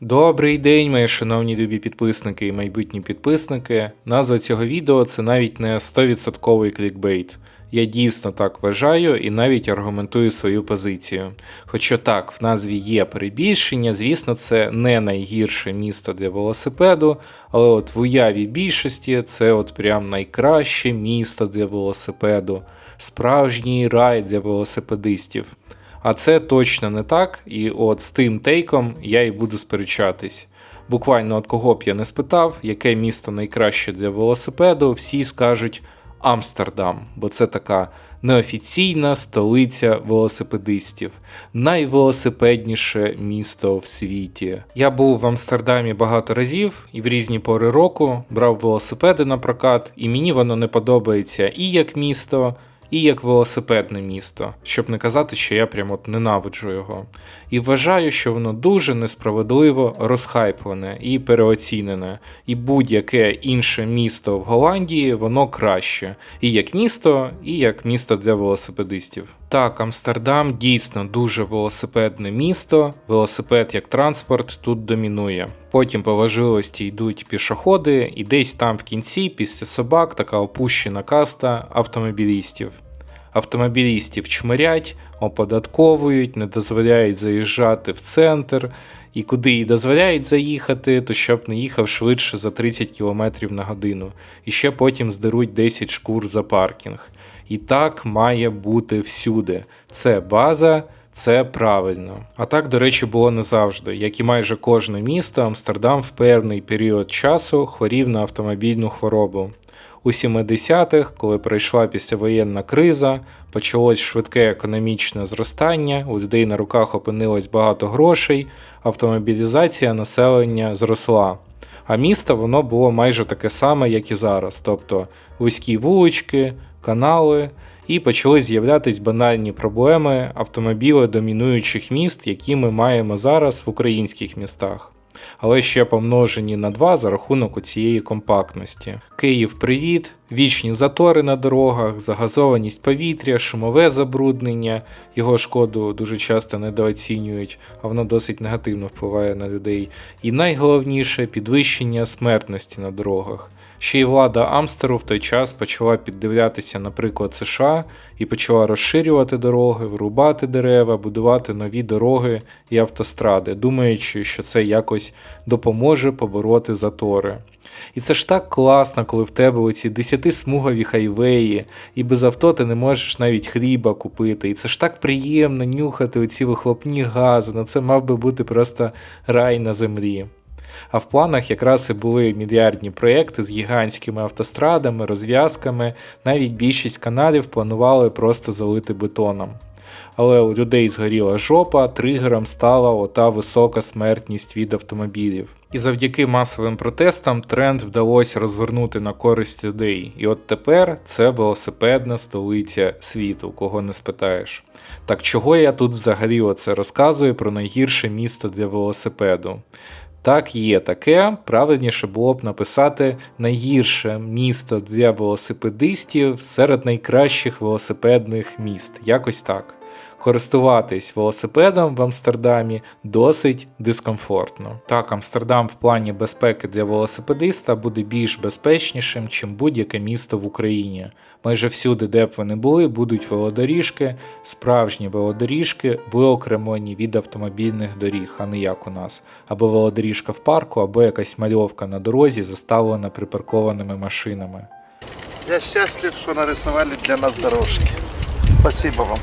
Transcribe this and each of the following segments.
Добрий день, мої шановні любі підписники і майбутні підписники. Назва цього відео це навіть не 100% клікбейт. Я дійсно так вважаю і навіть аргументую свою позицію. Хоча так, в назві є перебільшення, звісно, це не найгірше місто для велосипеду, але от в уяві більшості це от прям найкраще місто для велосипеду, справжній рай для велосипедистів. А це точно не так, і от з тим тейком я і буду сперечатись. Буквально от кого б я не спитав, яке місто найкраще для велосипеду, всі скажуть Амстердам, бо це така неофіційна столиця велосипедистів, найвелосипедніше місто в світі. Я був в Амстердамі багато разів і в різні пори року брав велосипеди на прокат, і мені воно не подобається і як місто, і як велосипедне місто, щоб не казати, що я прямо от ненавиджу його. І вважаю, що воно дуже несправедливо розхайплене і переоцінене. І будь-яке інше місто в Голландії воно краще. І як місто, і як місто для велосипедистів. Так, Амстердам дійсно дуже велосипедне місто. Велосипед як транспорт тут домінує. Потім по важливості йдуть пішоходи, і десь там в кінці, після собак, така опущена каста автомобілістів. Автомобілістів чмирять, оподатковують, не дозволяють заїжджати в центр, і куди і дозволяють заїхати, то щоб не їхав швидше за 30 км на годину. І ще потім здеруть 10 шкур за паркінг. І так має бути всюди. Це база. Це правильно. А так, до речі, було не завжди. Як і майже кожне місто, Амстердам в певний період часу хворів на автомобільну хворобу. У 70-х, коли прийшла післявоєнна криза, почалось швидке економічне зростання, у людей на руках опинилось багато грошей, автомобілізація населення зросла. А місто воно було майже таке саме, як і зараз, тобто вузькі вулички, канали, і почали з'являтись банальні проблеми автомобіле домінуючих міст, які ми маємо зараз в українських містах. Але ще помножені на два за рахунок цієї компактності. Київ, привіт, вічні затори на дорогах, загазованість повітря, шумове забруднення. Його шкоду дуже часто недооцінюють, а воно досить негативно впливає на людей. І найголовніше підвищення смертності на дорогах. Ще й влада Амстеру в той час почала піддивлятися, наприклад, США і почала розширювати дороги, вирубати дерева, будувати нові дороги і автостради, думаючи, що це якось допоможе побороти затори. І це ж так класно, коли в тебе оці 10-смугові хайвеї, і без авто ти не можеш навіть хліба купити. І це ж так приємно нюхати оці вихлопні гази. Ну це мав би бути просто рай на землі. А в планах якраз і були мільярдні проекти з гігантськими автострадами, розв'язками, навіть більшість каналів планували просто залити бетоном. Але у людей згоріла жопа, тригером стала ота висока смертність від автомобілів. І завдяки масовим протестам тренд вдалося розвернути на користь людей. І от тепер це велосипедна столиця світу, кого не спитаєш. Так чого я тут взагалі оце розказую про найгірше місто для велосипеду? Так, є таке. Правильніше було б написати найгірше місто для велосипедистів серед найкращих велосипедних міст. Якось так. Користуватись велосипедом в Амстердамі досить дискомфортно. Так, Амстердам в плані безпеки для велосипедиста буде більш безпечнішим, чим будь-яке місто в Україні. Майже всюди, де б вони були, будуть велодоріжки, справжні велодоріжки, виокремлені від автомобільних доріг, а не як у нас. Або велодоріжка в парку, або якась мальовка на дорозі, заставлена припаркованими машинами. Я счастлив, что нарисовали для нас дорожки. Спасибо вам.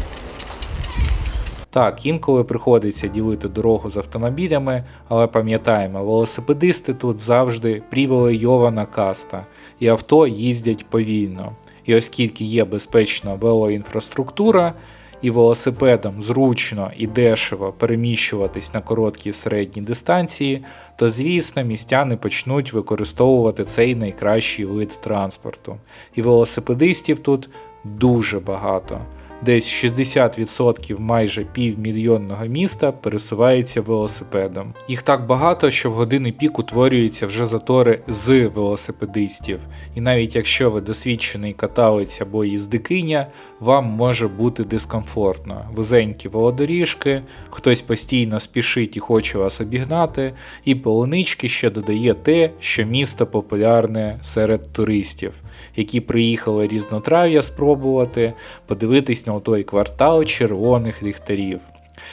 Так, інколи приходиться ділити дорогу з автомобілями, але пам'ятаємо, велосипедисти тут завжди привілейована каста, і авто їздять повільно. І оскільки є безпечна велоінфраструктура, і велосипедом зручно і дешево переміщуватись на короткі середні дистанції, то звісно містяни почнуть використовувати цей найкращий вид транспорту. І велосипедистів тут дуже багато. Десь 60% майже півмільйонного міста пересувається велосипедом. Їх так багато, що в години пік утворюються вже затори з велосипедистів. І навіть якщо ви досвідчений каталець або їздикиня, вам може бути дискомфортно. Вузенькі велодоріжки, хтось постійно спішить і хоче вас обігнати, і полунички ще додає те, що місто популярне серед туристів, які приїхали різнотрав'я спробувати, подивитись на той квартал червоних ліхтарів.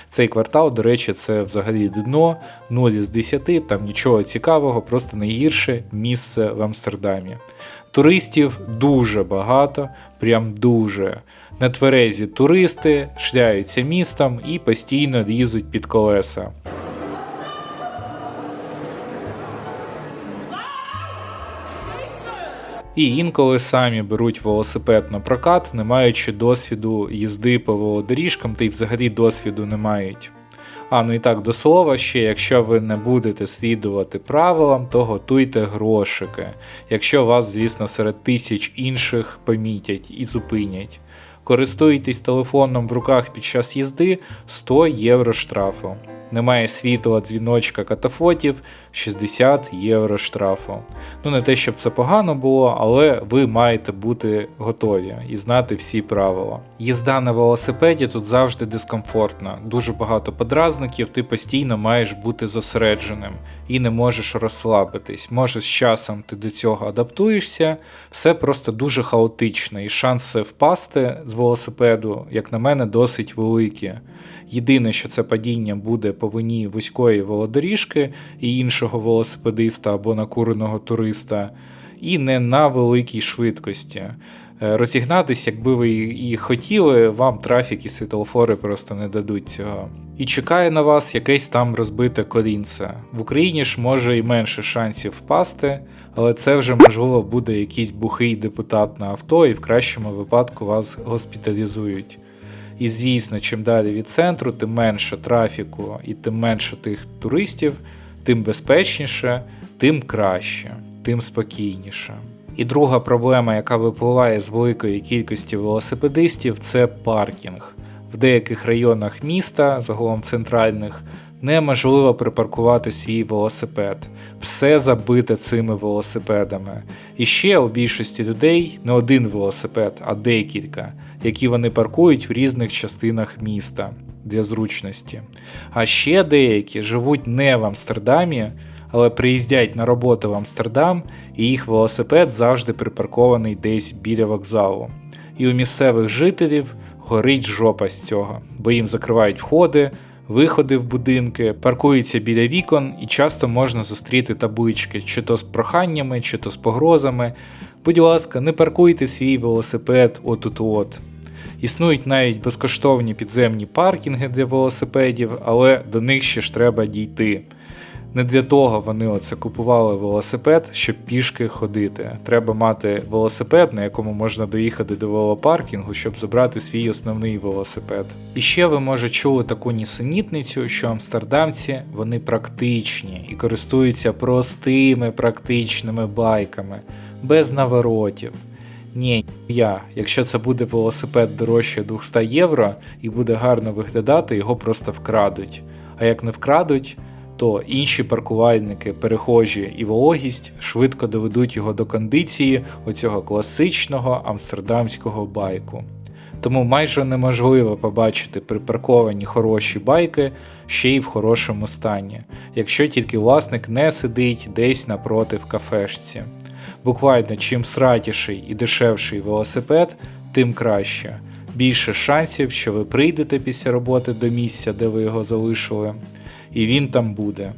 Цей квартал, до речі, це взагалі дно, 0 з 10, там нічого цікавого, просто найгірше місце в Амстердамі. Туристів дуже багато, прям дуже. На тверезі туристи шляються містом і постійно лізуть під колеса. І інколи самі беруть велосипед на прокат, не маючи досвіду їзди по велодоріжкам, та й взагалі досвіду не мають. А ну і так до слова, ще якщо ви не будете слідувати правилам, то готуйте грошики, якщо вас, звісно, серед тисяч інших помітять і зупинять. Користуєтесь телефоном в руках під час їзди 100 євро штрафу. Немає світла, дзвіночка, катафотів 60 євро штрафу. Ну не те, щоб це погано було, але ви маєте бути готові і знати всі правила. Їзда на велосипеді тут завжди дискомфортна, дуже багато подразників, ти постійно маєш бути зосередженим і не можеш розслабитись. Може, з часом ти до цього адаптуєшся, все просто дуже хаотично, і шанси впасти з велосипеду, як на мене, досить великі. Єдине, що це падіння буде по вині вузької велодоріжки і іншого велосипедиста або накуреного туриста, і не на великій швидкості. Е, Розігнатись, якби ви і хотіли, вам трафік і світлофори просто не дадуть цього. І чекає на вас якесь там розбите корінце. В Україні ж може і менше шансів впасти, але це вже можливо буде якийсь бухий депутат на авто, і в кращому випадку вас госпіталізують. І звісно, чим далі від центру, тим менше трафіку і тим менше тих туристів, тим безпечніше, тим краще, тим спокійніше. І друга проблема, яка випливає з великої кількості велосипедистів, це паркінг. В деяких районах міста, загалом центральних, неможливо припаркувати свій велосипед. Все забите цими велосипедами. І ще у більшості людей не один велосипед, а декілька, які вони паркують в різних частинах міста для зручності. А ще деякі живуть не в Амстердамі, але приїздять на роботу в Амстердам, і їх велосипед завжди припаркований десь біля вокзалу. І у місцевих жителів горить жопа з цього, бо їм закривають входи, виходи в будинки, паркуються біля вікон, і часто можна зустріти таблички, чи то з проханнями, чи то з погрозами. Будь ласка, не паркуйте свій велосипед отут-от. Існують навіть безкоштовні підземні паркінги для велосипедів, але до них ще ж треба дійти. Не для того вони оце купували велосипед, щоб пішки ходити. Треба мати велосипед, на якому можна доїхати до велопаркінгу, щоб забрати свій основний велосипед. І ще ви може чули таку нісенітницю, що амстердамці вони практичні і користуються простими практичними байками, без наворотів. Ні, я. Якщо це буде велосипед дорожче 200 євро і буде гарно виглядати, його просто вкрадуть. А як не вкрадуть, то інші паркувальники, перехожі і вологість швидко доведуть його до кондиції оцього класичного амстердамського байку. Тому майже неможливо побачити припарковані хороші байки ще й в хорошому стані, якщо тільки власник не сидить десь напроти в кафешці. Буквально чим сратіший і дешевший велосипед, тим краще. Більше шансів, що ви прийдете після роботи до місця, де ви його залишили, і він там буде,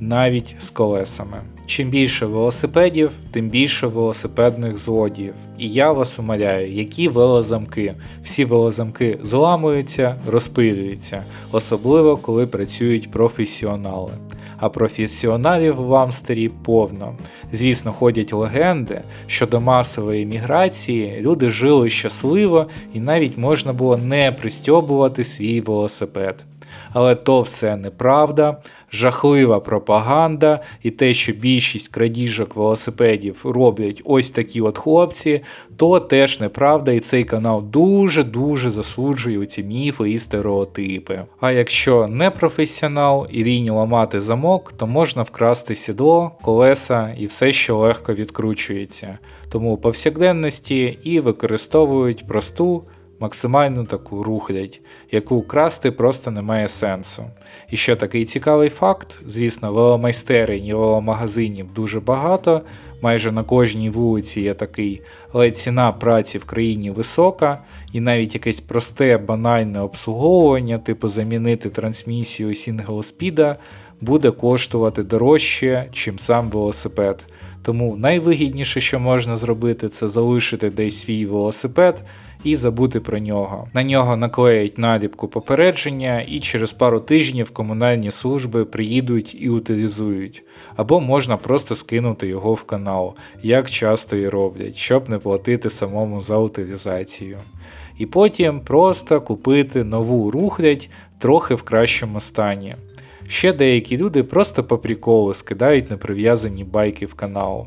навіть з колесами. Чим більше велосипедів, тим більше велосипедних злодіїв. І я вас умоляю, які велозамки. Всі велозамки зламуються, розпилюються, особливо коли працюють професіонали. А професіоналів в Амстері повно. Звісно, ходять легенди, що до масової міграції люди жили щасливо і навіть можна було не пристьобувати свій велосипед. Але то все неправда, жахлива пропаганда, і те, що більшість крадіжок велосипедів роблять ось такі от хлопці, то теж неправда, і цей канал дуже-дуже засуджує ці міфи і стереотипи. А якщо не професіонал і рінь ламати замок, то можна вкрасти сідло, колеса і все, що легко відкручується. Тому у повсякденності і використовують просту максимально таку рухлядь, яку красти просто немає сенсу. І ще такий цікавий факт: звісно, веломайстерень і веломагазинів дуже багато, майже на кожній вулиці є такий, але ціна праці в країні висока, і навіть якесь просте банальне обслуговування, типу замінити трансмісію сінглспіда, буде коштувати дорожче, чим сам велосипед. Тому найвигідніше, що можна зробити, це залишити десь свій велосипед і забути про нього. На нього наклеять наліпку попередження, і через пару тижнів комунальні служби приїдуть і утилізують. Або можна просто скинути його в канал, як часто і роблять, щоб не платити самому за утилізацію. І потім просто купити нову рухлядь трохи в кращому стані. Ще деякі люди просто по приколу скидають неприв'язані байки в канал.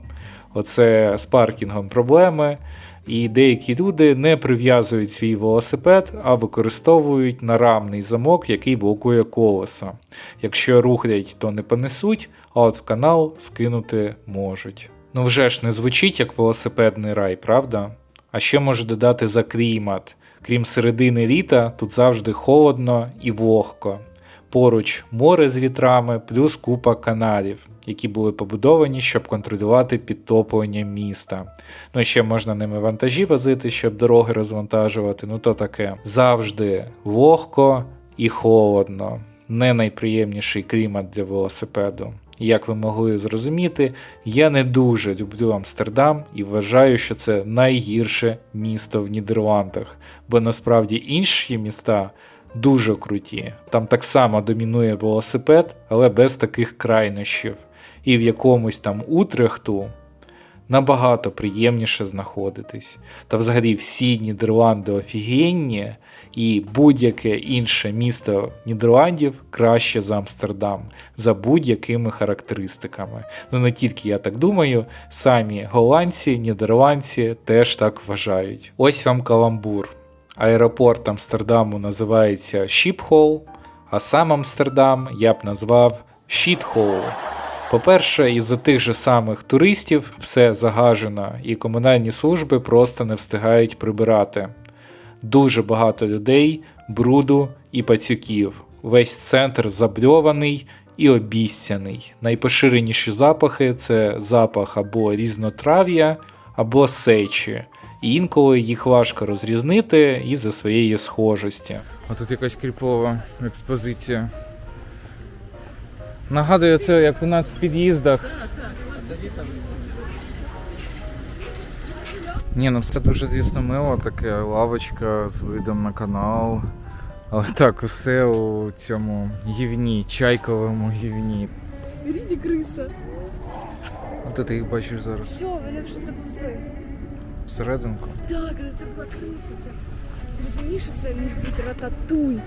Оце з паркінгом проблеми. І деякі люди не прив'язують свій велосипед, а використовують нарамний замок, який блокує колесо. Якщо рухлять, то не понесуть, а от в канал скинути можуть. Ну вже ж не звучить як велосипедний рай, правда? А що можу додати за клімат? Крім середини літа, тут завжди холодно і вогко. Поруч море з вітрами, плюс купа каналів, які були побудовані, щоб контролювати підтоплення міста. Ну ще можна ними вантажі возити, щоб дороги розвантажувати. Ну то таке. Завжди вогко і холодно. Не найприємніший клімат для велосипеду. Як ви могли зрозуміти, я не дуже люблю Амстердам і вважаю, що це найгірше місто в Нідерландах, бо насправді інші міста дуже круті. Там так само домінує велосипед, але без таких крайнощів. І в якомусь там Утрехту набагато приємніше знаходитись. Та взагалі всі Нідерланди офігенні, і будь-яке інше місто Нідерландів краще за Амстердам за будь-якими характеристиками. Ну не тільки я так думаю, самі голландці, нідерландці теж так вважають. Ось вам каламбур. Аеропорт Амстердаму називається Шіпхол, а сам Амстердам я б назвав Щітхол. По-перше, із-за тих же самих туристів все загажено, і комунальні служби просто не встигають прибирати. Дуже багато людей, бруду і пацюків. Весь центр забльований і обіцяний. Найпоширеніші запахи це запах або різнотрав'я, або сечі. І інколи їх важко розрізнити із-за своєї схожості. А тут якась кріпова експозиція. Нагадує це, як у нас в під'їздах. Ні, ну все дуже, звісно, мило, таке лавочка з видом на канал. Але так, усе у цьому гівні, чайковому гівні. Ріді криса. От ти їх бачиш зараз Все, вони вже заповзли. всерединку. Так, але це була криса. Ти розумієш, що це міг бути рататуй.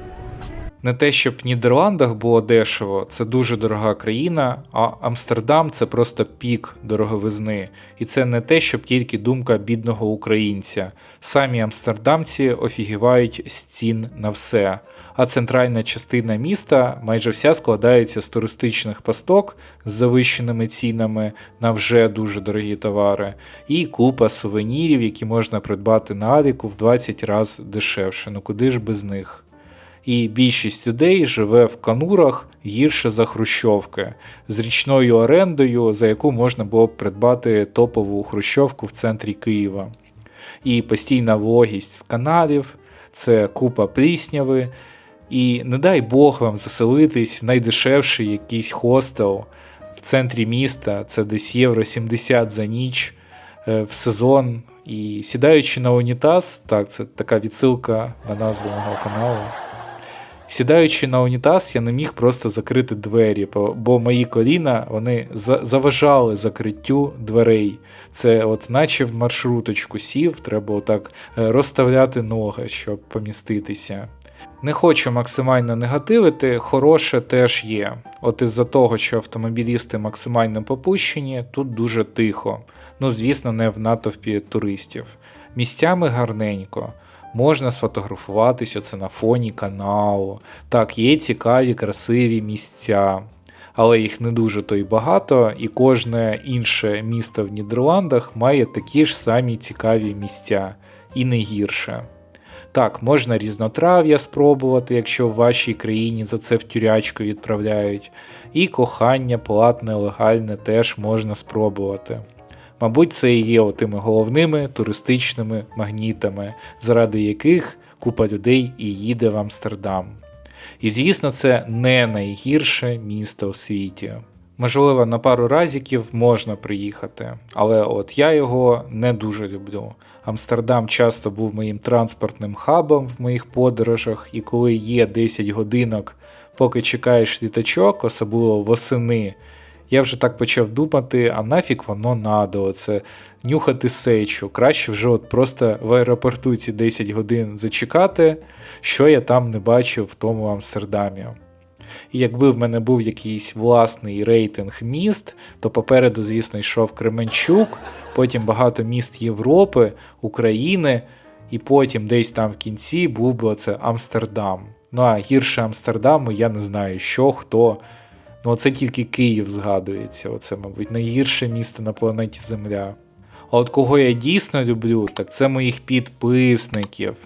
Не те, щоб в Нідерландах було дешево, це дуже дорога країна, а Амстердам це просто пік дороговизни. І це не те, щоб тільки думка бідного українця. Самі амстердамці офігівають з цін на все. А центральна частина міста майже вся складається з туристичних пасток з завищеними цінами на вже дуже дорогі товари, і купа сувенірів, які можна придбати на Аліку в 20 разів дешевше. Ну куди ж без них? І більшість людей живе в канурах гірше за хрущовки з річною орендою, за яку можна було б придбати топову хрущовку в центрі Києва. І постійна вологість з каналів, це купа плісняви. І не дай Бог вам заселитись в найдешевший якийсь хостел в центрі міста, це десь євро 70 за ніч е, в сезон. І сідаючи на унітаз, так, це така відсилка на назву мого каналу. Сідаючи на унітаз, я не міг просто закрити двері, бо- мої коліна вони заважали закриттю дверей. Це от наче в маршруточку сів, треба отак е, розставляти ноги, щоб поміститися. Не хочу максимально негативити, хороше теж є. От із-за того, що автомобілісти максимально попущені, тут дуже тихо. Ну, звісно, не в натовпі туристів. Місцями гарненько. Можна сфотографуватися це на фоні каналу. Так, є цікаві, красиві місця, але їх не дуже то й багато, і кожне інше місто в Нідерландах має такі ж самі цікаві місця, і не гірше. Так, можна різнотрав'я спробувати, якщо в вашій країні за це в тюрячку відправляють, і кохання платне, легальне теж можна спробувати. Мабуть, це і є тими головними туристичними магнітами, заради яких купа людей і їде в Амстердам. І звісно, це не найгірше місто в світі. Можливо, на пару разиків можна приїхати, але от я його не дуже люблю. Амстердам часто був моїм транспортним хабом в моїх подорожах, і коли є 10 годинок, поки чекаєш літачок, особливо восени, я вже так почав думати, а нафіг воно надо, оце нюхати сечу. Краще вже от просто в аеропорту ці 10 годин зачекати, що я там не бачив в тому Амстердамі. І якби в мене був якийсь власний рейтинг міст, то попереду, звісно, йшов Кременчук, потім багато міст Європи, України, і потім десь там в кінці був би оце Амстердам. Ну а гірше Амстердаму я не знаю, що, хто. Ну, це тільки Київ згадується. Оце, мабуть, найгірше місто на планеті Земля. А от кого я дійсно люблю, так це моїх підписників,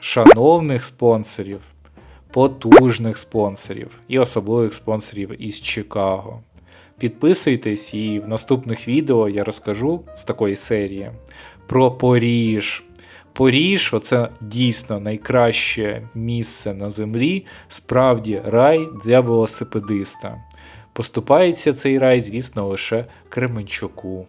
шановних спонсорів, потужних спонсорів і особливих спонсорів із Чикаго. Підписуйтесь, і в наступних відео я розкажу з такої серії про Поріж. Поріж оце дійсно найкраще місце на землі, справді рай для велосипедиста. Поступається цей рай, звісно, лише Кременчуку.